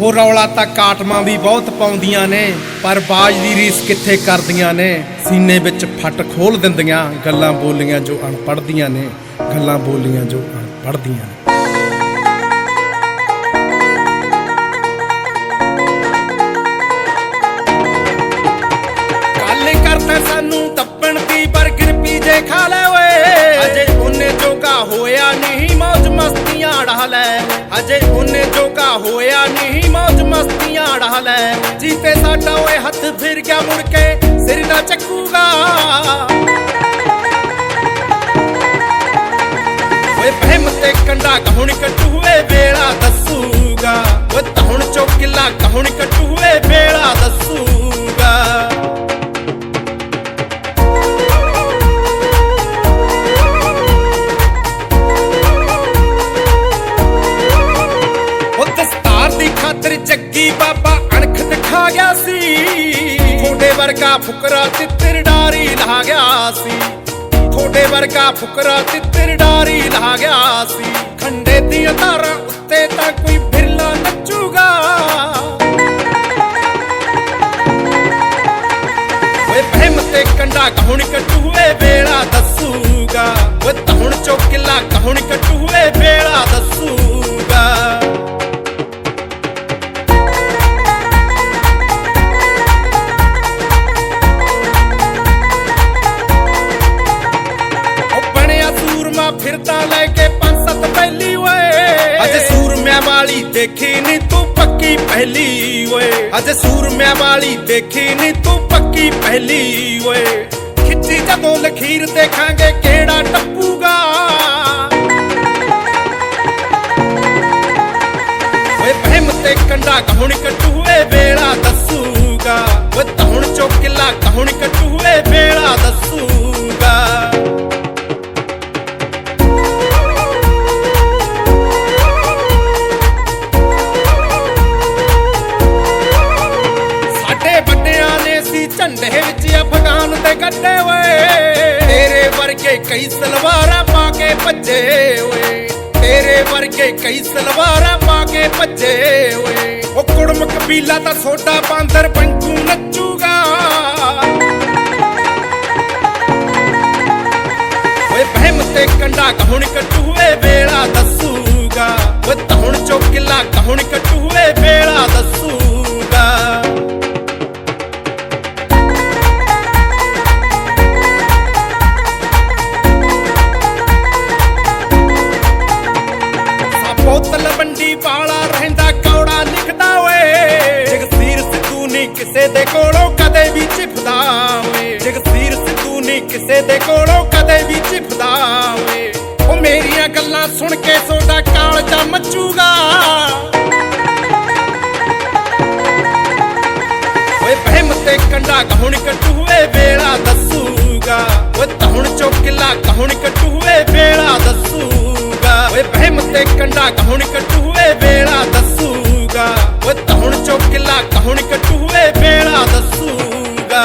ਹੋ ਰੌਲਾ ਤਾਂ ਕਾਟਮਾਂ ਵੀ ਬਹੁਤ ਪਾਉਂਦੀਆਂ ਨੇ, ਪਰ ਬਾਜ ਦੀ ਰੀਸ ਕਿੱਥੇ ਕਰਦੀਆਂ ਨੇ? ਸੀਨੇ ਵਿੱਚ ਫਟ ਖੋਲ ਦਿੰਦੀਆਂ, ਗੱਲਾਂ ਬੋਲੀਆਂ ਜੋ ਅਣਪੜਦੀਆਂ ਨੇ, ਗੱਲਾਂ ਬੋਲੀਆਂ ਜੋ ਅਣਪੜਦੀਆਂ ਨੇ। ਕਰਤਾ ਸਾਨੂੰ ਤੱਪਣ ਦੀ ਕਿਰਪੀ ਜੇ ਖਾ ਲੈ ਓਏ। ਅਜੇ ਉਹਨੇ ਜੋਗਾ ਹੋਇਆ ਨਹੀਂ, ਮੌਜ ਮਸਤੀਆਂ ਢਾ ਲੈ। ਅਜੇ ਉਹਨੇ ਜੋਗਾ ਹੋਇਆ ਨਹੀਂ ਮਸਤੀਆਂ ਢਾ ਲੈ। ਜੀਤੇ ਸਾਡਾ ਓਏ ਹੱਥ ਫਿਰ ਗਿਆ ਮੁੜ ਕੇ, ਸਿਰ ਨਾ ਚੱਕੂਗਾ। ਓਏ ਪਹਿਮ ਤੇ ਕੰਡਾ ਕਹੁਣ ਕਟੂਏ, ਵੇਲਾ ਦੱਸੂਗਾ। ਓਏ ਤਹੁਣ ਚੋਕਿਲਾ ਕਹੁਣ ਕਟੂਏ। ਜੱਗੀ ਬਾਬਾ ਅਣਖ ਦਿਖਾ ਗਿਆ ਸੀ? ਥੋੜੇ ਵਰਗਾ ਫੁਕਰਾ ਤਿੱਤਰ ਡਾਰੀ ਲਾ ਗਿਆ ਸੀ। ਥੋੜੇ ਵਰਗਾ ਫੁਕਰਾ ਤਿੱਤਰ ਡਾਰੀ ਲਾ ਗਿਆ ਸੀ। ਖੰਡੇ ਦੀਆਂ ਧਾਰਾਂ ਉੱਤੇ ਤਾਂ ਕੋਈ ਫਿਰਲਾ ਨੱਚੂਗਾ। ਓਏ ਪਹਿਮ ਤੇ ਕੰਡਾ ਕਹੁਣ ਕਟੂਏ ਵੇਲਾ ਦੱਸੂਗਾ। ਓਏ ਤਹੁਣ ਚੋਕਿਲਾ ਕਹੁਣ ਕਟੂਏ ਵੇਲਾ ਦੱਸੂਗਾ। ਦੇਖੀ ਨੀ ਤੂੰ ਪੱਕੀ ਪਹਿਲੀ, ਓਏ। ਅਜੇ ਸੂਰਮਿਆਂ ਵਾਲੀ ਦੇਖੀ ਨੀ ਤੂੰ ਪੱਕੀ ਪਹਿਲੀ, ਓਏ। ਖਿੱਚੀ ਜਦੋਂ ਲਖੀਰ ਦੇਖਾਂਗੇ ਕਿਹੜਾ ਟੱਪੂਗਾ। ਨੇ ਵਿੱਚ ਅਫਗਾਨ ਦੇ ਗੱਡੇ ਓਏ। ਤੇਰੇ ਵਰਗੇ ਕਈ ਸਲਵਾਰਾਂ ਪਾ ਕੇ ਭੱਜੇ ਓਏ। ਤੇਰੇ ਵਰਗੇ ਕਈ ਸਲਵਾਰਾਂ ਪਾ ਕੇ ਭੱਜੇ ਓਏ। ਉਹ ਕੁੜਮ ਕਬੀਲਾ ਤਾਂ ਸੋਡਾ ਬਾਂਦਰ ਪੰਕੂ ਨੱਚੂਗਾ। ਓਏ ਪਹਿਮ ਤੇ ਕੰਡਾ ਕਹੁਣ ਕਟੂਏ, ਵੇਲਾ ਦੱਸੂਗਾ। ਓਏ ਤਹੁਣ ਚੋਕਿਲਾ ਕਹੁਣ ਕਟੂਏ, ਵੇਲਾ ਦੱਸੂਗਾ। ਕਿਸੇ ਦੇ ਕੋਲੋਂ ਕਦੇ ਵੀ ਚਿਪਦਾ ਓਏ ਜਗਸੀਰ ਸਿੱਧੂ ਨਹੀਂ ਕਿਸੇ ਦੇ ਕੋਲੋਂ ਕਦੇ ਵੀ ਚਿਫਦਾ ਓਏ ਉਹ ਮੇਰੀਆਂ ਗੱਲਾਂ ਸੁਣ ਕੇ ਸੋਡਾ ਕਾਲਜਾ ਮੱਚੂਗਾ। ਓਏ ਪਹਿਮ ਤੇ ਕੰਡਾ ਕਹੁਣ ਕਟੂਏ, ਵੇਲਾ ਦੱਸੂਗਾ। ਓਏ ਤਹੁਣ ਚੋਕਿਲਾ ਕਹੁਣ ਕਟੂਏ, ਵੇਲਾ ਦੱਸੂਗਾ। ਓਏ ਪਹਿਮ ਤੇ ਕੰਡਾ ਕਹੁਣ ਕਟੂਏ ਵੇ ਤਹੁਣ ਚੋਕਲਾ ਕਹੁਣ ਕਟੂਏ ਬੇੜਾ ਦੱਸੂਗਾ।